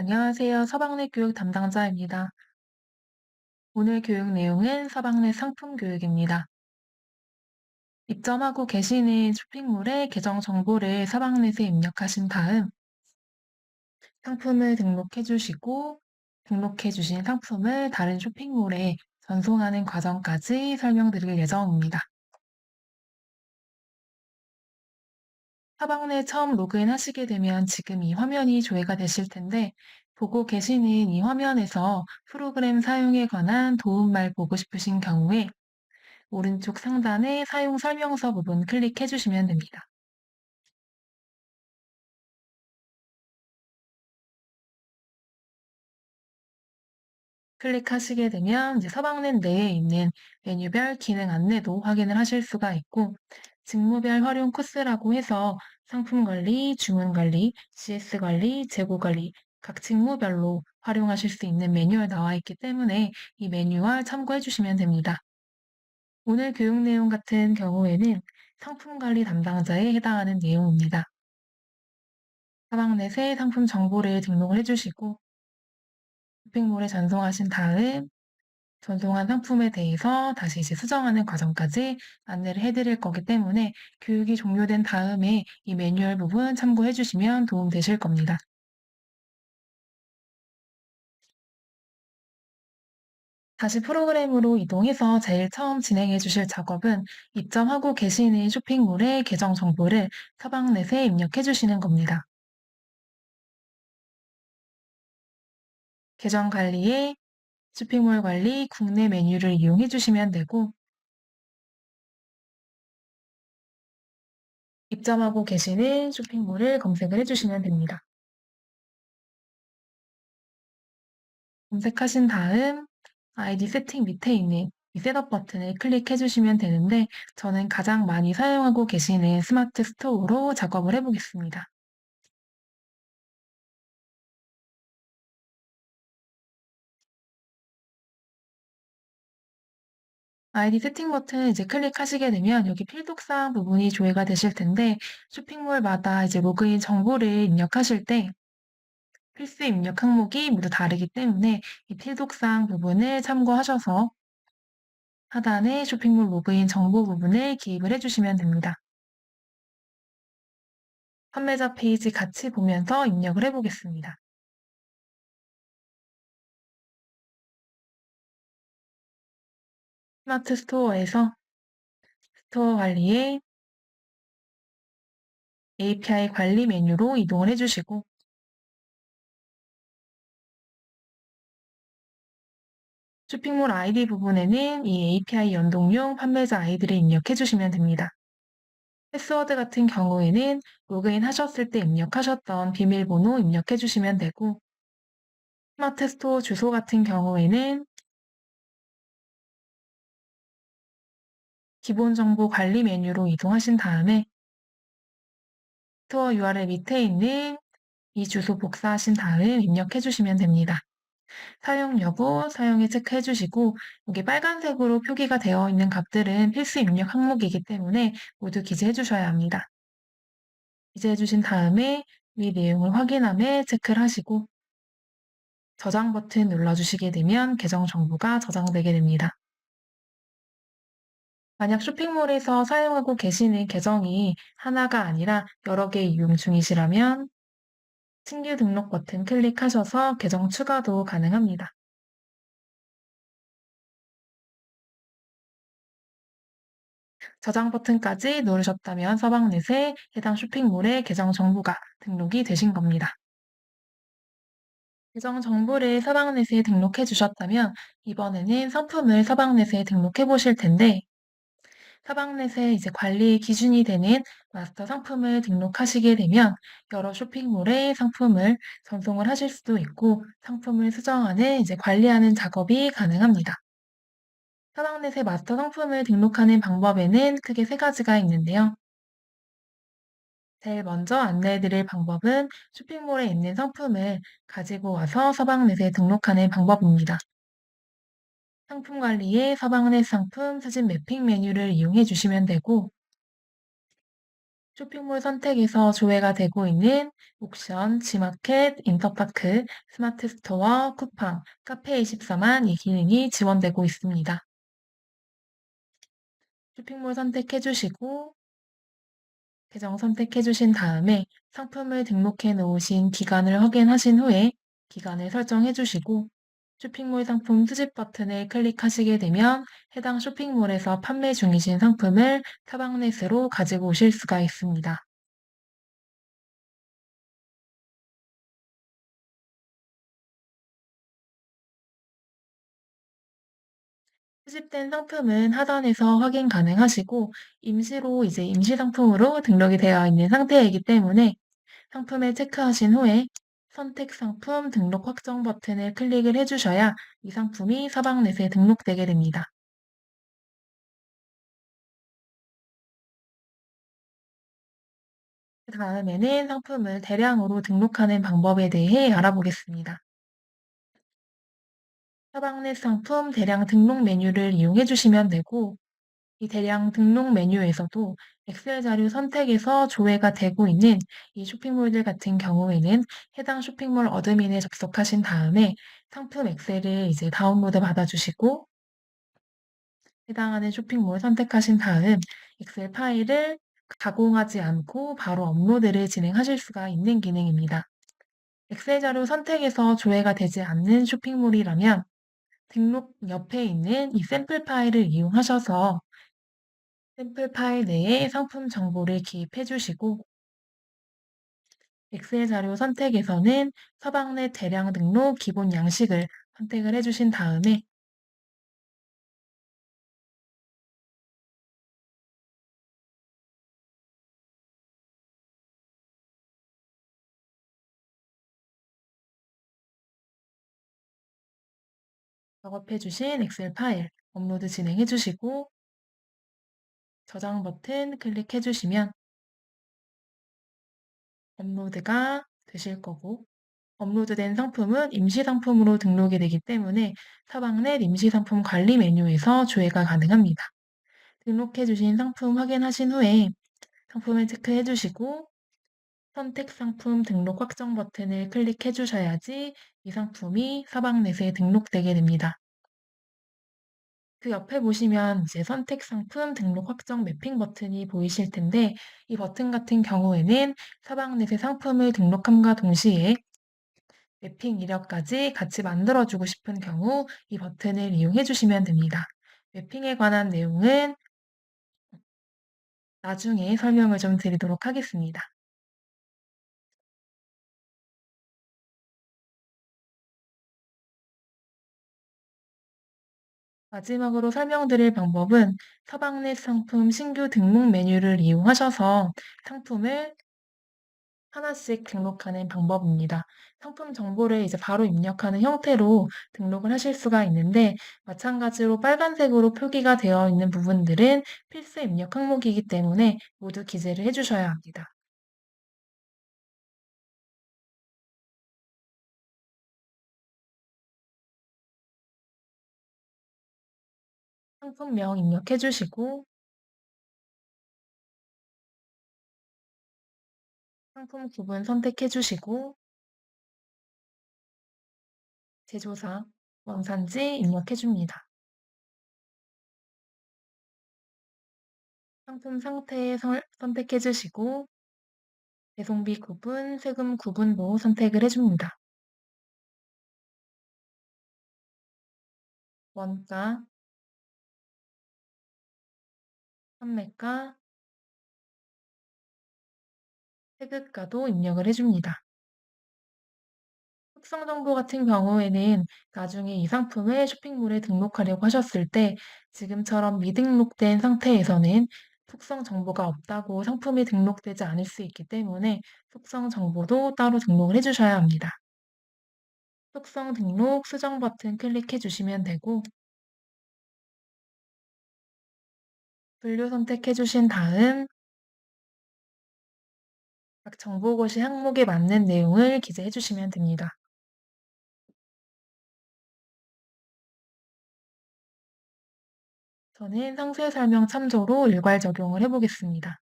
네, 안녕하세요. 서방내 교육 담당자입니다. 오늘 교육 내용은 서방내 상품 교육입니다. 입점하고 계시는 쇼핑몰의 계정 정보를 서방넷에 입력하신 다음 상품을 등록해 주시고 등록해 주신 상품을 다른 쇼핑몰에 전송하는 과정까지 설명드릴 예정입니다. 서방내 처음 로그인 하시게 되면 지금 이 화면이 조회가 되실 텐데 보고 계시는 이 화면에서 프로그램 사용에 관한 도움말 보고 싶으신 경우에 오른쪽 상단의 사용 설명서 부분 클릭해 주시면 됩니다. 클릭하시게 되면 이제 서방넷 내에 있는 메뉴별 기능 안내도 확인을 하실 수가 있고 직무별 활용 코스라고 해서 상품 관리, 주문 관리, CS 관리, 재고 관리 각 직무별로 활용하실 수 있는 매뉴얼 나와 있기 때문에 이 매뉴얼 참고해 주시면 됩니다. 오늘 교육 내용 같은 경우에는 상품 관리 담당자에 해당하는 내용입니다. 사방넷에 상품 정보를 등록을 해주시고 쇼핑몰에 전송하신 다음 전송한 상품에 대해서 다시 이제 수정하는 과정까지 안내를 해드릴 거기 때문에 교육이 종료된 다음에 이 매뉴얼 부분 참고해 주시면 도움 되실 겁니다. 다시 프로그램으로 이동해서 제일 처음 진행해 주실 작업은 입점하고 계시는 쇼핑몰의 계정 정보를 서방넷에 입력해 주시는 겁니다. 계정 관리에 쇼핑몰 관리 국내 메뉴를 이용해 주시면 되고 입점하고 계시는 쇼핑몰을 검색을 해주시면 됩니다. 검색하신 다음 아이디 세팅 밑에 있는 이 셋업 버튼을 클릭해 주시면 되는데 저는 가장 많이 사용하고 계시는 스마트 스토어로 작업을 해보겠습니다. 아이디 세팅 버튼 이제 클릭하시게 되면 여기 필독사항 부분이 조회가 되실 텐데 쇼핑몰마다 이제 로그인 정보를 입력하실 때 필수 입력 항목이 모두 다르기 때문에 이 필독사항 부분을 참고하셔서 하단에 쇼핑몰 로그인 정보 부분을 기입을 해주시면 됩니다. 판매자 페이지 같이 보면서 입력을 해보겠습니다. 스마트 스토어에서 스토어 관리에 API 관리 메뉴로 이동을 해주시고 쇼핑몰 아이디 부분에는 이 API 연동용 판매자 아이디를 입력해 주시면 됩니다. 패스워드 같은 경우에는 로그인 하셨을 때 입력하셨던 비밀번호 입력해 주시면 되고 스마트 스토어 주소 같은 경우에는 기본 정보 관리 메뉴로 이동하신 다음에 스토어 URL 밑에 있는 이 주소 복사하신 다음 입력해 주시면 됩니다. 사용 여부, 사용에 체크해 주시고 여기 빨간색으로 표기가 되어 있는 값들은 필수 입력 항목이기 때문에 모두 기재해 주셔야 합니다. 기재해 주신 다음에 위 내용을 확인함에 체크를 하시고 저장 버튼 눌러주시게 되면 계정 정보가 저장되게 됩니다. 만약 쇼핑몰에서 사용하고 계시는 계정이 하나가 아니라 여러 개 이용 중이시라면 신규 등록 버튼 클릭하셔서 계정 추가도 가능합니다. 저장 버튼까지 누르셨다면 서방넷에 해당 쇼핑몰의 계정 정보가 등록이 되신 겁니다. 계정 정보를 서방넷에 등록해 주셨다면 이번에는 상품을 서방넷에 등록해 보실 텐데 서방넷에 이제 관리 기준이 되는 마스터 상품을 등록하시게 되면 여러 쇼핑몰에 상품을 전송을 하실 수도 있고 상품을 수정하는 이제 관리하는 작업이 가능합니다. 서방넷에 마스터 상품을 등록하는 방법에는 크게 세 가지가 있는데요. 제일 먼저 안내해 드릴 방법은 쇼핑몰에 있는 상품을 가지고 와서 서방넷에 등록하는 방법입니다. 상품 관리에 서방넷 상품 사진 매핑 메뉴를 이용해 주시면 되고 쇼핑몰 선택에서 조회가 되고 있는 옥션, 지마켓, 인터파크, 스마트 스토어, 쿠팡, 카페24만 이 기능이 지원되고 있습니다. 쇼핑몰 선택해 주시고 계정 선택해 주신 다음에 상품을 등록해 놓으신 기간을 확인하신 후에 기간을 설정해 주시고 쇼핑몰 상품 수집 버튼을 클릭하시게 되면 해당 쇼핑몰에서 판매 중이신 상품을 타방넷으로 가지고 오실 수가 있습니다. 수집된 상품은 하단에서 확인 가능하시고 임시로 이제 임시 상품으로 등록이 되어 있는 상태이기 때문에 상품을 체크하신 후에 선택 상품 등록 확정 버튼을 클릭을 해주셔야 이 상품이 사방넷에 등록되게 됩니다. 그 다음에는 상품을 대량으로 등록하는 방법에 대해 알아보겠습니다. 사방넷 상품 대량 등록 메뉴를 이용해 주시면 되고 이 대량 등록 메뉴에서도 엑셀 자료 선택에서 조회가 되고 있는 이 쇼핑몰들 같은 경우에는 해당 쇼핑몰 어드민에 접속하신 다음에 상품 엑셀을 이제 다운로드 받아주시고 해당하는 쇼핑몰 선택하신 다음 엑셀 파일을 가공하지 않고 바로 업로드를 진행하실 수가 있는 기능입니다. 엑셀 자료 선택에서 조회가 되지 않는 쇼핑몰이라면 등록 옆에 있는 이 샘플 파일을 이용하셔서 샘플 파일 내에 상품 정보를 기입해 주시고 엑셀 자료 선택에서는 서방넷 대량 등록 기본 양식을 선택을 해 주신 다음에 작업해 주신 엑셀 파일 업로드 진행해 주시고 저장 버튼 클릭해 주시면 업로드가 되실 거고 업로드된 상품은 임시상품으로 등록이 되기 때문에 사방넷 임시상품 관리 메뉴에서 조회가 가능합니다. 등록해 주신 상품 확인하신 후에 상품을 체크해 주시고 선택 상품 등록 확정 버튼을 클릭해 주셔야지 이 상품이 사방넷에 등록되게 됩니다. 그 옆에 보시면 이제 선택 상품 등록 확정 매핑 버튼이 보이실 텐데 이 버튼 같은 경우에는 사방넷에 상품을 등록함과 동시에 매핑 이력까지 같이 만들어주고 싶은 경우 이 버튼을 이용해 주시면 됩니다. 매핑에 관한 내용은 나중에 설명을 좀 드리도록 하겠습니다. 마지막으로 설명드릴 방법은 서방 넷 상품 신규 등록 메뉴를 이용하셔서 상품을 하나씩 등록하는 방법입니다. 상품 정보를 이제 바로 입력하는 형태로 등록을 하실 수가 있는데 마찬가지로 빨간색으로 표기가 되어 있는 부분들은 필수 입력 항목이기 때문에 모두 기재를 해주셔야 합니다. 상품명 입력해 주시고 상품 구분 선택해 주시고 제조사, 원산지 입력해 줍니다. 상품 상태 설- 선택해 주시고 배송비 구분, 세금 구분도 선택을 해줍니다. 원가, 판매가, 태극가도 입력을 해줍니다. 특성 정보 같은 경우에는 나중에 이 상품을 쇼핑몰에 등록하려고 하셨을 때 지금처럼 미등록된 상태에서는 속성 정보가 없다고 상품이 등록되지 않을 수 있기 때문에 속성 정보도 따로 등록을 해주셔야 합니다. 속성 등록 수정 버튼 클릭해 주시면 되고 분류 선택해 주신 다음 각 정보고시 항목에 맞는 내용을 기재해 주시면 됩니다. 저는 상세 설명 참조로 일괄 적용을 해보겠습니다.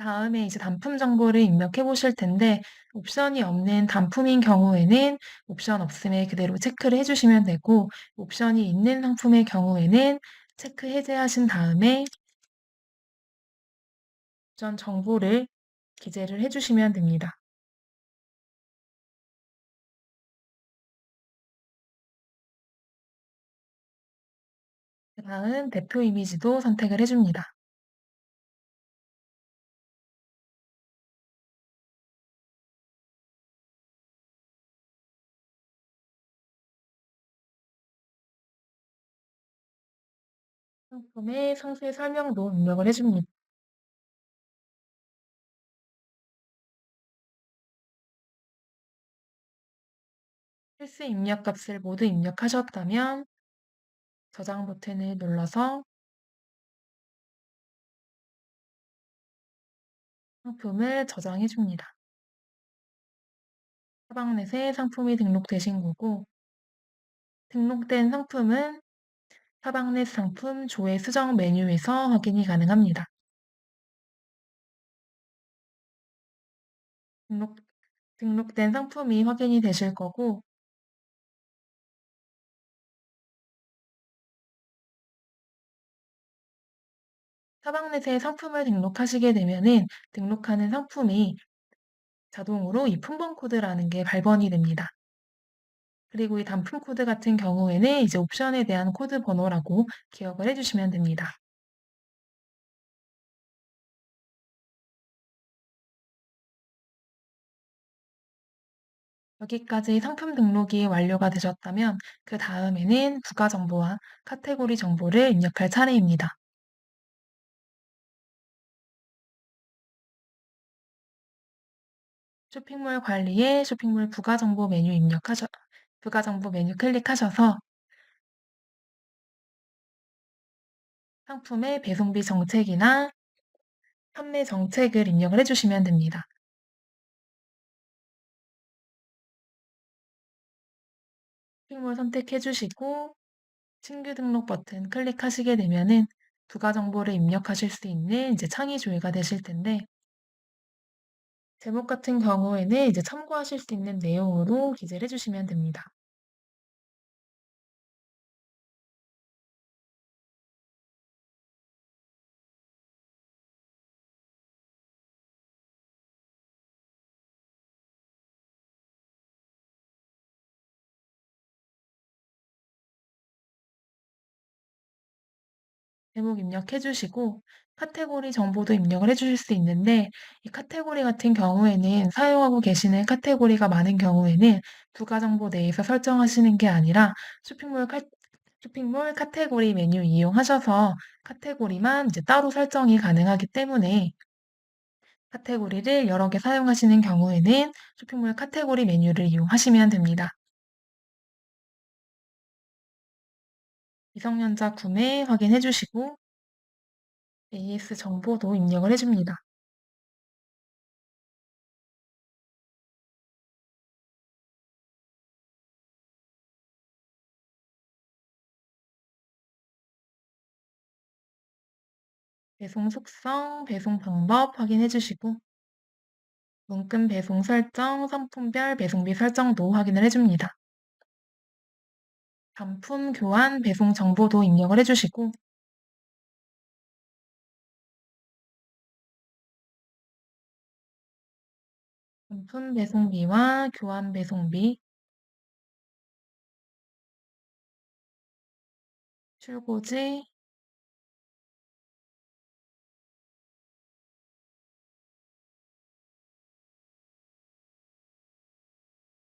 그다음에 이제 단품 정보를 입력해 보실 텐데 옵션이 없는 단품인 경우에는 옵션 없음에 그대로 체크를 해 주시면 되고 옵션이 있는 상품의 경우에는 체크 해제하신 다음에 옵션 정보를 기재를 해 주시면 됩니다. 그다음 대표 이미지도 선택을 해 줍니다. 상품의 상세 설명도 입력을 해 줍니다. 필수 입력 값을 모두 입력하셨다면 저장 버튼을 눌러서 상품을 저장해 줍니다. 사방넷에 상품이 등록되신 거고 등록된 상품은 사방 넷 상품 조회 수정 메뉴에서 확인이 가능합니다. 등록, 등록된 상품이 확인이 되실 거고 사방넷에 상품을 등록하시게 되면은 등록하는 상품이 자동으로 이 품번 코드라는 게 발번이 됩니다. 그리고 이 단품 코드 같은 경우에는 이제 옵션에 대한 코드 번호라고 기억을 해주시면 됩니다. 여기까지 상품 등록이 완료가 되셨다면 그 다음에는 부가 정보와 카테고리 정보를 입력할 차례입니다. 쇼핑몰 관리에 쇼핑몰 부가 정보 메뉴 입력하셔 부가 정보 메뉴 클릭하셔서 상품의 배송비 정책이나 판매 정책을 입력을 해주시면 됩니다. 쇼핑몰 선택해 주시고 신규 등록 버튼 클릭하시게 되면은 부가 정보를 입력하실 수 있는 이제 창이 조회가 되실 텐데 제목 같은 경우에는 이제 참고하실 수 있는 내용으로 기재를 해 주시면 됩니다. 제목 입력해 주시고 카테고리 정보도 입력을 해 주실 수 있는데 이 카테고리 같은 경우에는 사용하고 계시는 카테고리가 많은 경우에는 부가 정보 내에서 설정하시는 게 아니라 쇼핑몰 카, 쇼핑몰 카테고리 메뉴 이용하셔서 카테고리만 이제 따로 설정이 가능하기 때문에 카테고리를 여러 개 사용하시는 경우에는 쇼핑몰 카테고리 메뉴를 이용하시면 됩니다. 미성년자 구매 확인해 주시고 AS 정보도 입력을 해줍니다. 배송 속성, 배송 방법 확인해 주시고 문금 배송 설정, 상품별 배송비 설정도 확인을 해줍니다. 단품 교환 배송 정보도 입력을 해주시고 단품 배송비와 교환 배송비 출고지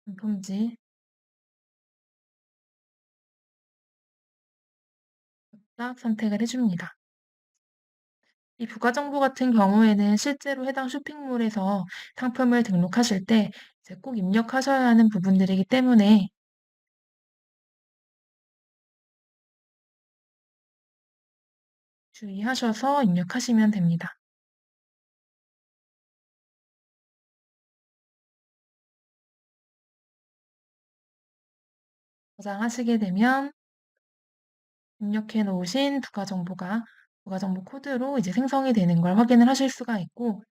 단품지 딱 선택을 해줍니다. 이 부가 정보 같은 경우에는 실제로 해당 쇼핑몰에서 상품을 등록하실 때 이제 꼭 입력하셔야 하는 부분들이기 때문에 주의하셔서 입력하시면 됩니다. 저장하시게 되면 입력해 놓으신 부가 정보가 부가 정보 코드로 이제 생성이 되는 걸 확인을 하실 수가 있고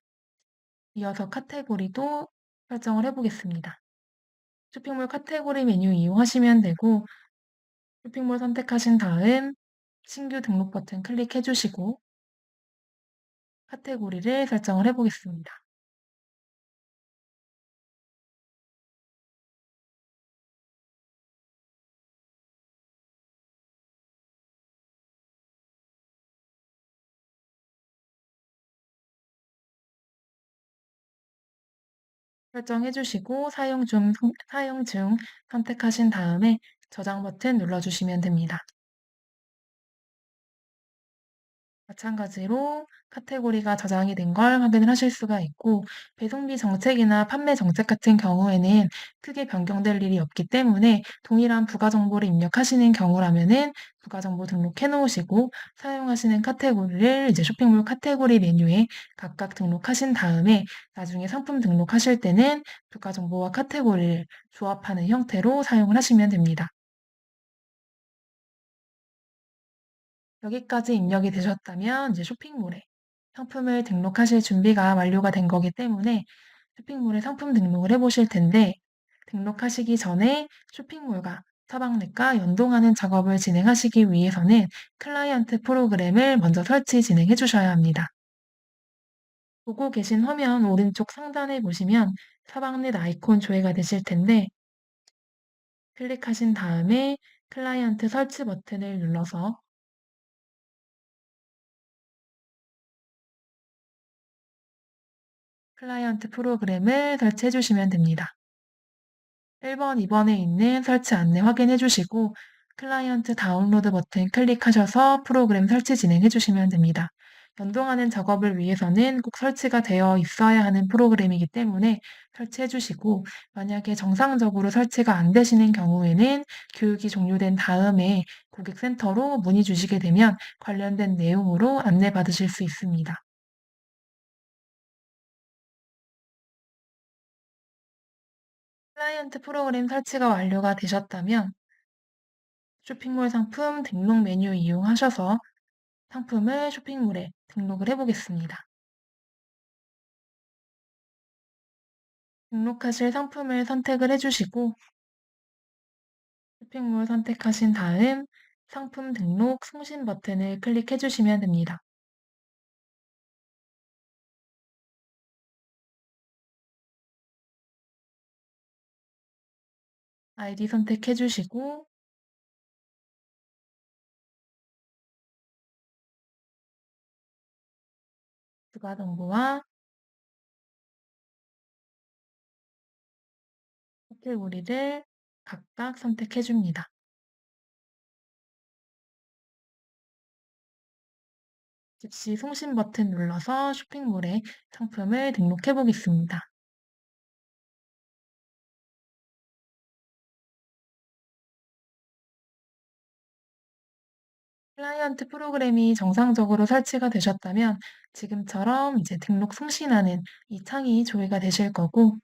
이어서 카테고리도 설정을 해 보겠습니다. 쇼핑몰 카테고리 메뉴 이용하시면 되고 쇼핑몰 선택하신 다음 신규 등록 버튼 클릭해 주시고 카테고리를 설정을 해 보겠습니다. 설정해 주시고 사용 중, 사용 중 선택하신 다음에 저장 버튼 눌러주시면 됩니다. 마찬가지로 카테고리가 저장이 된 걸 확인을 하실 수가 있고 배송비 정책이나 판매 정책 같은 경우에는 크게 변경될 일이 없기 때문에 동일한 부가 정보를 입력하시는 경우라면은 부가 정보 등록해 놓으시고 사용하시는 카테고리를 이제 쇼핑몰 카테고리 메뉴에 각각 등록하신 다음에 나중에 상품 등록하실 때는 부가 정보와 카테고리를 조합하는 형태로 사용을 하시면 됩니다. 여기까지 입력이 되셨다면 이제 쇼핑몰에 상품을 등록하실 준비가 완료가 된 거기 때문에 쇼핑몰에 상품 등록을 해 보실 텐데 등록하시기 전에 쇼핑몰과 서방넷과 연동하는 작업을 진행하시기 위해서는 클라이언트 프로그램을 먼저 설치 진행해 주셔야 합니다. 보고 계신 화면 오른쪽 상단에 보시면 서방넷 아이콘 조회가 되실 텐데 클릭하신 다음에 클라이언트 설치 버튼을 눌러서 클라이언트 프로그램을 설치해 주시면 됩니다. 1번, 2번에 있는 설치 안내 확인해 주시고 클라이언트 다운로드 버튼 클릭하셔서 프로그램 설치 진행해 주시면 됩니다. 연동하는 작업을 위해서는 꼭 설치가 되어 있어야 하는 프로그램이기 때문에 설치해 주시고 만약에 정상적으로 설치가 안 되시는 경우에는 교육이 종료된 다음에 고객센터로 문의 주시게 되면 관련된 내용으로 안내 받으실 수 있습니다. 클라이언트 프로그램 설치가 완료가 되셨다면 쇼핑몰 상품 등록 메뉴 이용하셔서 상품을 쇼핑몰에 등록을 해 보겠습니다. 등록하실 상품을 선택을 해 주시고 쇼핑몰 선택하신 다음 상품 등록 송신 버튼을 클릭해 주시면 됩니다. 아이디 선택해 주시고 부가 정보와 카테고리를 각각 선택해 줍니다. 즉시 송신 버튼 눌러서 쇼핑몰에 상품을 등록해 보겠습니다. 클라이언트 프로그램이 정상적으로 설치가 되셨다면 지금처럼 이제 등록 송신하는 이 창이 조회가 되실 거고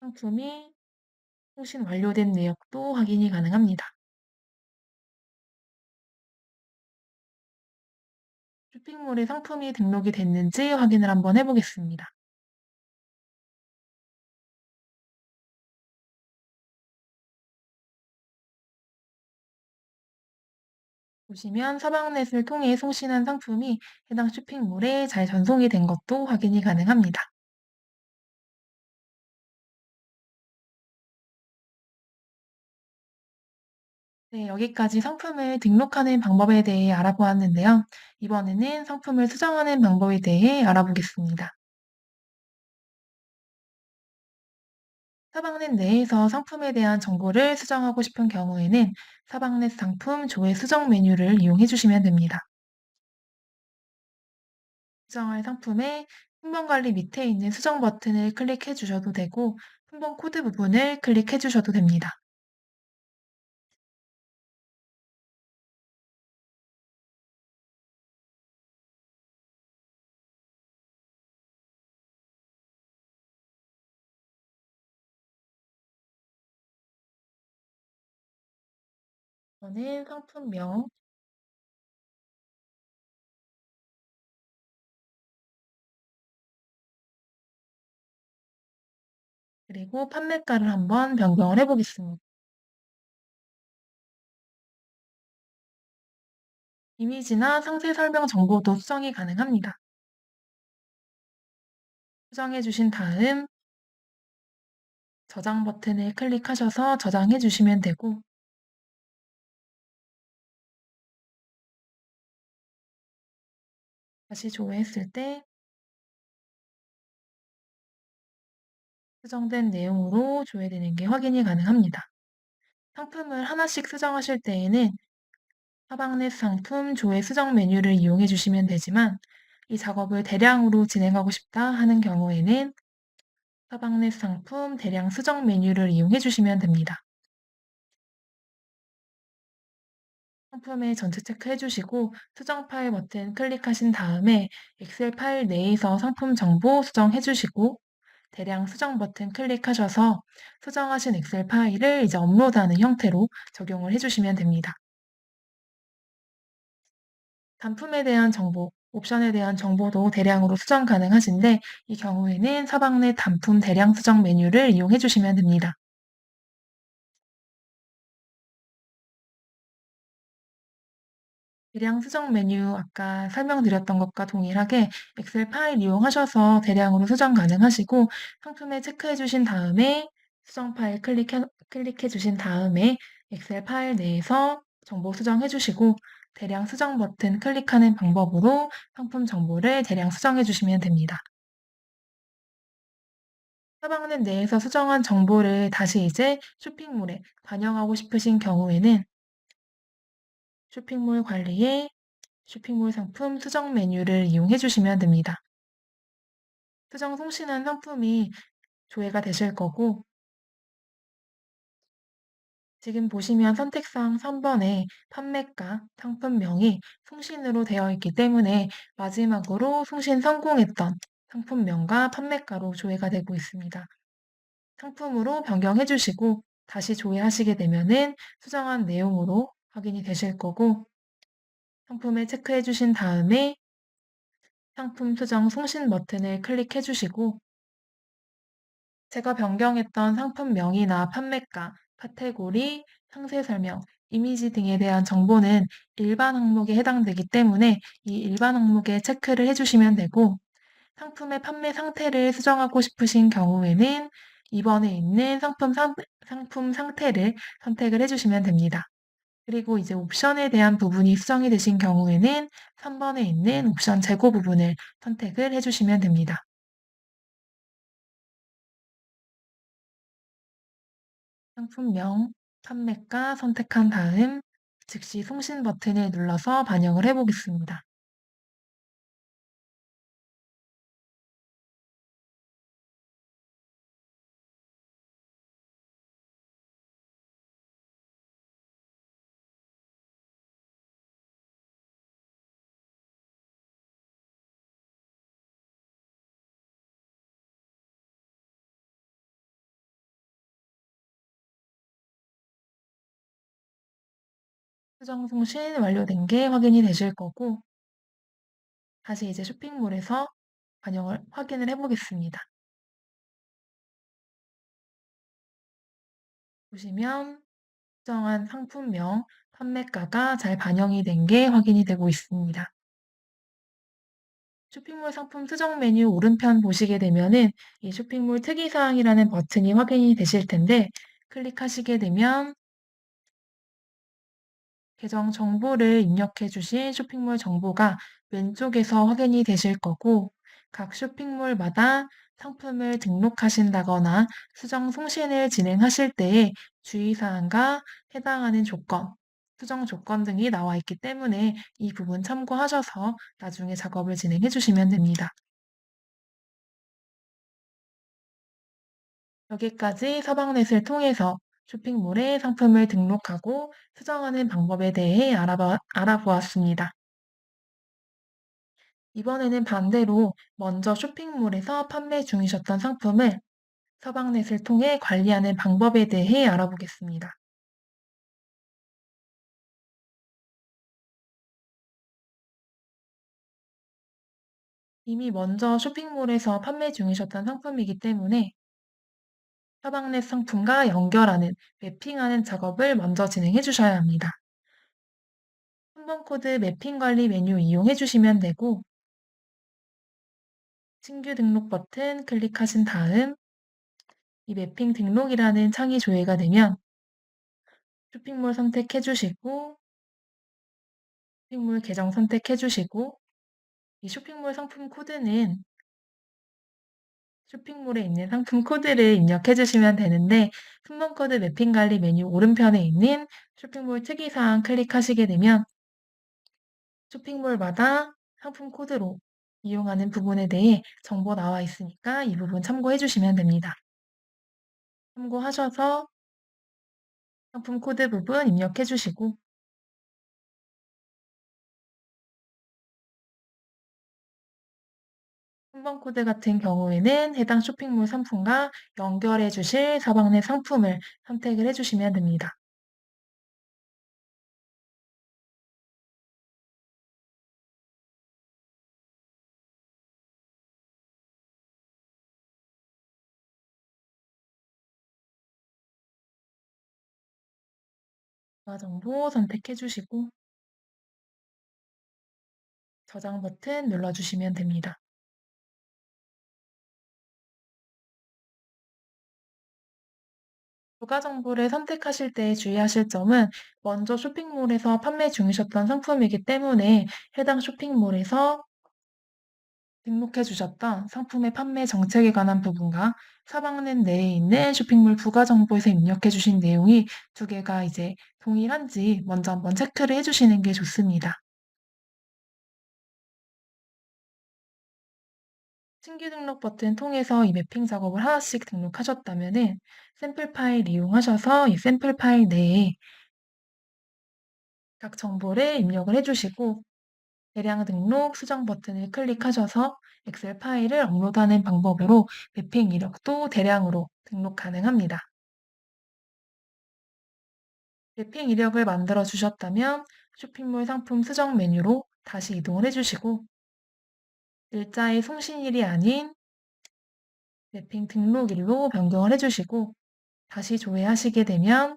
상품이 송신 완료된 내역도 확인이 가능합니다. 쇼핑몰에 상품이 등록이 됐는지 확인을 한번 해보겠습니다. 보시면 서방넷을 통해 송신한 상품이 해당 쇼핑몰에 잘 전송이 된 것도 확인이 가능합니다. 네, 여기까지 상품을 등록하는 방법에 대해 알아보았는데요. 이번에는 상품을 수정하는 방법에 대해 알아보겠습니다. 사방넷 내에서 상품에 대한 정보를 수정하고 싶은 경우에는 사방넷 상품 조회 수정 메뉴를 이용해 주시면 됩니다. 수정할 상품에 품번 관리 밑에 있는 수정 버튼을 클릭해 주셔도 되고 품번 코드 부분을 클릭해 주셔도 됩니다. 이번엔 상품명, 그리고 판매가를 한번 변경을 해 보겠습니다. 이미지나 상세 설명 정보도 수정이 가능합니다. 수정해 주신 다음 저장 버튼을 클릭하셔서 저장해 주시면 되고 다시 조회했을 때 수정된 내용으로 조회되는 게 확인이 가능합니다. 상품을 하나씩 수정하실 때에는 하방넷 상품 조회 수정 메뉴를 이용해 주시면 되지만 이 작업을 대량으로 진행하고 싶다 하는 경우에는 하방넷 상품 대량 수정 메뉴를 이용해 주시면 됩니다. 상품의 전체 체크해 주시고 수정 파일 버튼 클릭하신 다음에 엑셀 파일 내에서 상품 정보 수정해 주시고 대량 수정 버튼 클릭하셔서 수정하신 엑셀 파일을 이제 업로드하는 형태로 적용을 해 주시면 됩니다. 단품에 대한 정보, 옵션에 대한 정보도 대량으로 수정 가능하신데 이 경우에는 사방 내 단품 대량 수정 메뉴를 이용해 주시면 됩니다. 대량 수정 메뉴 아까 설명드렸던 것과 동일하게 엑셀 파일 이용하셔서 대량으로 수정 가능하시고 상품에 체크해 주신 다음에 수정 파일 클릭해, 클릭해 주신 다음에 엑셀 파일 내에서 정보 수정해 주시고 대량 수정 버튼 클릭하는 방법으로 상품 정보를 대량 수정해 주시면 됩니다. 사방은 내에서 수정한 정보를 다시 이제 쇼핑몰에 반영하고 싶으신 경우에는 쇼핑몰 관리에 쇼핑몰 상품 수정 메뉴를 이용해 주시면 됩니다. 수정 송신한 상품이 조회가 되실 거고 지금 보시면 선택상 3번에 판매가, 상품명이 송신으로 되어 있기 때문에 마지막으로 송신 성공했던 상품명과 판매가로 조회가 되고 있습니다. 상품으로 변경해 주시고 다시 조회하시게 되면은 수정한 내용으로 확인이 되실 거고 상품을 체크해 주신 다음에 상품 수정 송신 버튼을 클릭해 주시고 제가 변경했던 상품 명이나 판매가, 카테고리, 상세 설명, 이미지 등에 대한 정보는 일반 항목에 해당되기 때문에 이 일반 항목에 체크를 해주시면 되고 상품의 판매 상태를 수정하고 싶으신 경우에는 이번에 있는 상품, 상, 상품 상태를 선택을 해주시면 됩니다. 그리고 이제 옵션에 대한 부분이 수정이 되신 경우에는 3번에 있는 옵션 재고 부분을 선택을 해주시면 됩니다. 상품명, 판매가 선택한 다음 즉시 송신 버튼을 눌러서 반영을 해보겠습니다. 수정 송 신 완료된 게 확인이 되실 거고 다시 이제 쇼핑몰에서 반영을 확인을 해보겠습니다. 보시면 수정한 상품명, 판매가가 잘 반영이 된 게 확인이 되고 있습니다. 쇼핑몰 상품 수정 메뉴 오른편 보시게 되면은 이 쇼핑몰 특이사항이라는 버튼이 확인이 되실 텐데 클릭하시게 되면 계정 정보를 입력해 주신 쇼핑몰 정보가 왼쪽에서 확인이 되실 거고 각 쇼핑몰마다 상품을 등록하신다거나 수정 송신을 진행하실 때에 주의사항과 해당하는 조건, 수정 조건 등이 나와 있기 때문에 이 부분 참고하셔서 나중에 작업을 진행해 주시면 됩니다. 여기까지 서방넷을 통해서 쇼핑몰에 상품을 등록하고 수정하는 방법에 대해 알아봐, 알아보았습니다. 이번에는 반대로 먼저 쇼핑몰에서 판매 중이셨던 상품을 서방넷을 통해 관리하는 방법에 대해 알아보겠습니다. 이미 먼저 쇼핑몰에서 판매 중이셨던 상품이기 때문에 서방넷 상품과 연결하는, 매핑하는 작업을 먼저 진행해 주셔야 합니다. 3번 코드 매핑 관리 메뉴 이용해 주시면 되고 신규 등록 버튼 클릭하신 다음 이 매핑 등록이라는 창이 조회가 되면 쇼핑몰 선택해 주시고 쇼핑몰 계정 선택해 주시고 이 쇼핑몰 상품 코드는 쇼핑몰에 있는 상품 코드를 입력해 주시면 되는데 품목 코드 매핑 관리 메뉴 오른편에 있는 쇼핑몰 특이사항 클릭하시게 되면 쇼핑몰마다 상품 코드로 이용하는 부분에 대해 정보 나와 있으니까 이 부분 참고해 주시면 됩니다. 참고하셔서 상품 코드 부분 입력해 주시고 3번 코드 같은 경우에는 해당 쇼핑몰 상품과 연결해 주실 사방 내 상품을 선택을 해 주시면 됩니다. 정보 선택해 주시고 저장 버튼 눌러 주시면 됩니다. 추가 정보를 선택하실 때 주의하실 점은 먼저 쇼핑몰에서 판매 중이셨던 상품이기 때문에 해당 쇼핑몰에서 등록해 주셨던 상품의 판매 정책에 관한 부분과 사방넷 내에 있는 쇼핑몰 부가 정보에서 입력해 주신 내용이 두 개가 이제 동일한지 먼저 한번 체크를 해 주시는 게 좋습니다. 신규 등록 버튼 통해서 이 매핑 작업을 하나씩 등록하셨다면은 샘플 파일 이용하셔서 이 샘플 파일 내에 각 정보를 입력을 해 주시고 대량 등록 수정 버튼을 클릭하셔서 엑셀 파일을 업로드하는 방법으로 매핑 이력도 대량으로 등록 가능합니다. 매핑 이력을 만들어 주셨다면 쇼핑몰 상품 수정 메뉴로 다시 이동을 해주시고 일자의 송신일이 아닌 매핑 등록일로 변경을 해주시고 다시 조회하시게 되면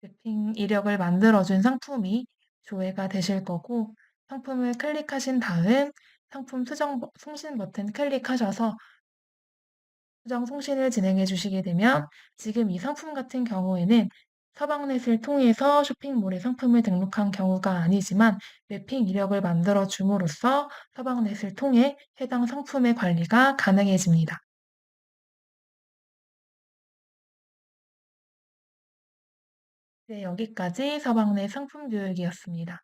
매핑 이력을 만들어준 상품이 조회가 되실 거고 상품을 클릭하신 다음 상품 수정 송신 버튼 클릭하셔서 수정 송신을 진행해 주시게 되면 지금 이 상품 같은 경우에는 서방넷을 통해서 쇼핑몰에 상품을 등록한 경우가 아니지만 매핑 이력을 만들어 줌으로써 서방넷을 통해 해당 상품의 관리가 가능해집니다. 네, 여기까지 서방넷 상품 교육이었습니다.